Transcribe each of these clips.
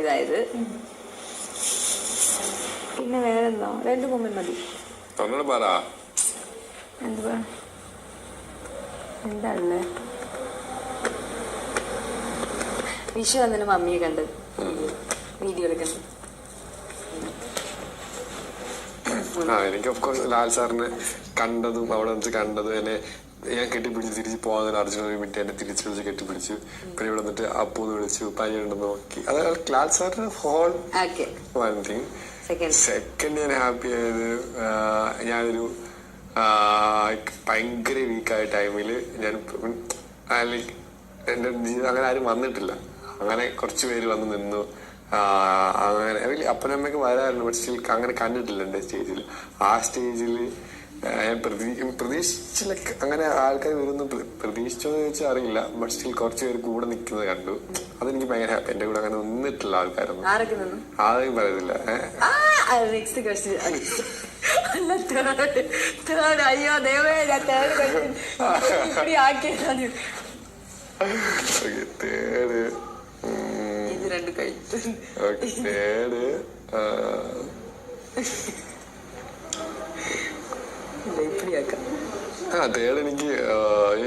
ഇതായത്. പിന്നെ വേറെന്തോ? രണ്ട് കൊമ്പൻ മതി. പറ. എന്തുവാ? എന്താണല്ലേ? വിഷു വന്നിന് മമ്മിയെ കണ്ട്. വീഡിയോ എടുക്കണ്ട് ആ എനിക്ക് ഓഫ് കോഴ്സ് ലാൽ സാറിനെ കണ്ടതും അവിടെ വെച്ച് കണ്ടതും എന്നെ ഞാൻ കെട്ടിപ്പിടിച്ച് തിരിച്ച് പോകാൻ അർജുന ഒരു മിനിറ്റ് എന്നെ തിരിച്ചു വിളിച്ച് കെട്ടിപ്പിടിച്ചു പിന്നെ ഇവിടെ വന്നിട്ട് അപ്പൂന്ന് വിളിച്ചു പനിയുണ്ടെന്ന് നോക്കി. അതായത് class whole one thing. Second. ഞാൻ ഹാപ്പി ആയത് ഞാനൊരു ഭയങ്കര വീക്കായ ടൈമിൽ ഞാൻ ലൈക്ക് എന്റെ അങ്ങനെ ആരും വന്നിട്ടില്ല. അങ്ങനെ കുറച്ച് പേര് വന്ന് നിന്നു. അങ്ങനെ. അപ്പനമ്മക്ക് അപ്പനമ്മയൊക്കെ വരാറുണ്ട് പക്ഷെ അങ്ങനെ കണ്ടിട്ടില്ല എന്റെ സ്റ്റേജിൽ ആ സ്റ്റേജിൽ ഞാൻ പ്രതീ പ്രതീക്ഷിച്ചില്ല അങ്ങനെ ആൾക്കാർ വരുന്നു. പ്രതീക്ഷിച്ചോ എന്ന് ചോദിച്ചാൽ അറിയില്ല. ബട്ട് സ്റ്റിൽ കുറച്ച് പേര് കൂടെ നിൽക്കുന്നത് കണ്ടു. അതെനിക്ക് ഭയങ്കര ഹാപ്പി എന്റെ കൂടെ അങ്ങനെ നിന്നിട്ടില്ല ആൾക്കാരൊന്നും. ആരെയും പറയുന്നില്ല ഏഹ് അയ്യോ ദൈവമേ ഞാൻ തേർഡ് ക്വസ്റ്റ്യൻ ഇവിടെ ആക്കിയതാണ്. ഓക്കെ തേർഡ് ഇത് രണ്ട് കഴിച്ചു ഓക്കെ തേർഡ് ഇല്ല ആ തേർഡ് എനിക്ക്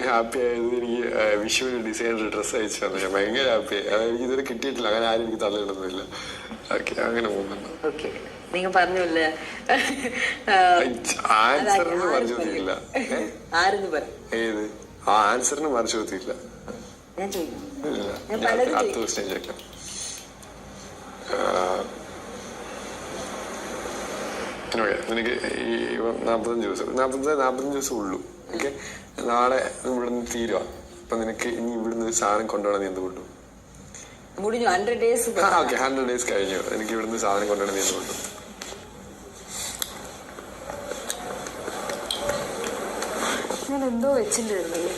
ഹാപ്പി ആയത് എനിക്ക് വിഷുവിന് ഡിസൈനർ ഡ്രസ്സ് അയച്ചു തന്നെ. ഞാൻ ഭയങ്കര ഹാപ്പി ആയി അത് എനിക്ക് ഇതുവരെ കിട്ടിയിട്ടില്ല. അങ്ങനെ ആരും എനിക്ക് തള്ളിയിടുന്നില്ല ഓക്കെ അങ്ങനെ പോകുന്നുണ്ട്. ഓക്കെ. നിങ്ങൾ പറഞ്ഞല്ലേ ആൻസറിന് ഏത്? ആ ആൻസറിന് മറിച്ചു ഇല്ല. ഞാൻ ചോദിക്കും. ഓക്കെ നിനക്ക് ഈ നാൽപ്പത്തഞ്ച് ദിവസം നാൽപ്പത്തഞ്ച് നാൽപ്പത്തഞ്ച് ദിവസം ഉള്ളൂ ഓക്കെ നാളെ ഇവിടുന്ന് തീരുക അപ്പൊ നിനക്ക് ഇനി ഇവിടുന്ന് ഒരു സാധനം കൊണ്ടുപോകണം നീ എന്ത് കൊണ്ടു മുടിഞ്ഞു ഹൺഡ്രഡ് ഡേയ്സ് ആ ഓക്കെ ഹൺഡ്രഡ് ഡേയ്സ് കഴിഞ്ഞു. എനിക്ക് ഇവിടുന്ന് സാധനം കൊണ്ടുപോകണം നീ എന്ത് കൊണ്ടു ഞാൻ എന്തോ വെച്ചിട്ടുണ്ടായിരുന്നല്ലേ